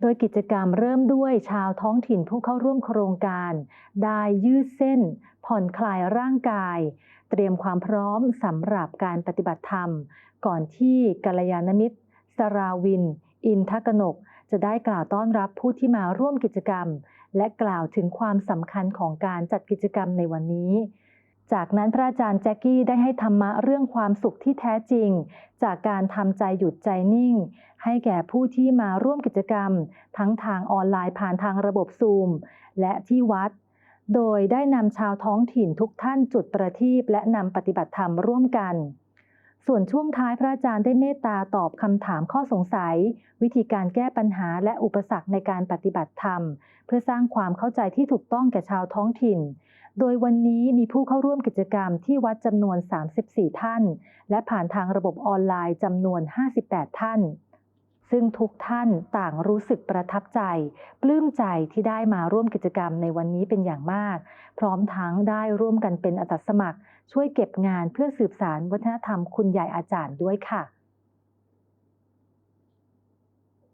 โดยกิจกรรมเริ่มด้วยชาวท้องถิ่นผู้เข้าร่วมโครงการ ได้ยืดเส้น ผ่อนคลายร่างกาย เตรียมความพร้อมสำหรับการปฏิบัติธรรม ก่อนที่กัลยาณมิตร สราวิน อินทกนก จะได้กล่าวต้อนรับผู้ที่มาร่วมกิจกรรม และกล่าวถึงความสำคัญของการจัดกิจกรรมในวันนี้ จากนั้นพระอาจารย์แจ็คกี้ได้ให้ธรรมะเรื่องความสุขที่แท้จริง จากการทำใจหยุดใจนิ่ง ให้แก่ผู้ที่มาร่วมกิจกรรม ทั้งทางออนไลน์ผ่านทางระบบซูม และที่วัด โดยได้นำชาวท้องถิ่นทุกท่านจุดประทีปและนำปฏิบัติธรรมร่วมกัน ส่วนช่วงท้ายพระอาจารย์ได้เมตตาตอบคำถามข้อสงสัย วิธีการแก้ปัญหาและอุปสรรคในการปฏิบัติธรรม เพื่อสร้างความเข้าใจที่ถูกต้องแก่ชาวท้องถิ่น โดยวันนี้มีผู้เข้าร่วมกิจกรรมที่วัดจำนวน 34 ท่าน และผ่านทางระบบออนไลน์จำนวน 58 ท่าน ซึ่งทุกท่านต่างรู้สึกประทับใจ ปลื้มใจที่ได้มาร่วมกิจกรรมในวันนี้เป็นอย่างมาก พร้อมทั้งได้ร่วมกันเป็นอาสาสมัคร ช่วยเก็บงานเพื่อสืบสารวัฒนธรรมคุณยายอาจารย์ด้วยค่ะ